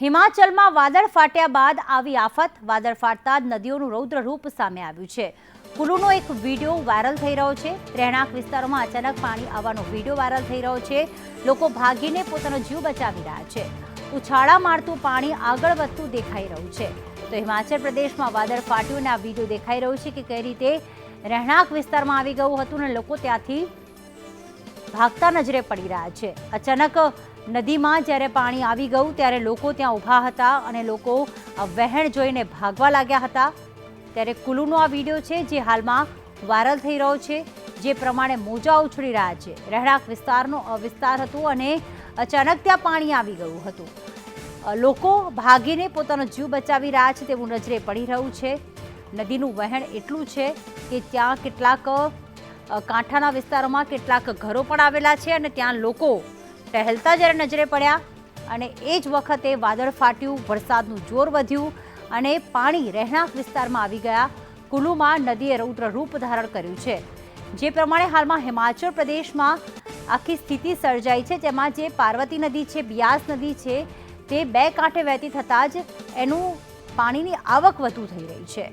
હિમાચલમાં વાદળ ફાટ્યા બાદ આવી આફત. વાદળ ફાટતા જ નદીઓનું રૌદ્ર રૂપ સામે આવ્યું છે. કુલુનો એક વીડિયો વાયરલ થઈ રહ્યો છે. રહેણાંક વિસ્તારોમાં અચાનક પાણી આવવાનો વીડિયો વાયરલ થઈ રહ્યો છે. લોકો ભાગીને પોતાનો જીવ બચાવી રહ્યા છે. ઉછાળા મારતું પાણી આગળ વધતું દેખાઈ રહ્યું છે. તો હિમાચલ પ્રદેશમાં વાદળ ફાટ્યું અને આ વીડિયો દેખાઈ રહ્યો છે કે કઈ રીતે? રહેણાંક વિસ્તારમાં આવી ગયું હતું અને લોકો ત્યાંથી ભાગતા નજરે પડી રહ્યા છે. અચાનક નદીમાં જ્યારે પાણી આવી ગયું ત્યારે લોકો ત્યાં ઊભા હતા અને લોકો વહેણ જોઈને ભાગવા લાગ્યા હતા. ત્યારે કુલુનો આ વીડિયો છે જે હાલમાં વાયરલ થઈ રહ્યો છે, જે પ્રમાણે મોજા ઉછળી રહ્યા છે. રહેણાંક વિસ્તારનો વિસ્તાર હતો અને અચાનક ત્યાં પાણી આવી ગયું હતું. લોકો ભાગીને પોતાનો જીવ બચાવી રહ્યા છે તેવું નજરે પડી રહ્યું છે. નદીનું વહેણ એટલું છે કે ત્યાં કેટલાક કાંઠાના વિસ્તારોમાં કેટલાક ઘરો પણ આવેલા છે અને ત્યાં લોકો ટહેલતા જ્યારે નજરે પડ્યા અને એ જ વખતે વાદળ ફાટ્યું, વરસાદનું જોર વધ્યું અને પાણી રહેણાંક વિસ્તારમાં આવી ગયા. કુલુમાં નદીએ રૌદ્ર રૂપ ધારણ કર્યું છે. જે પ્રમાણે હાલમાં હિમાચલ પ્રદેશમાં આખી સ્થિતિ સર્જાઈ છે. જેમાં જે પાર્વતી નદી છે, બિયાસ નદી છે, તે બે કાંઠે વહેતી થતાં જ એનું પાણીની આવક વધુ થઈ રહી છે.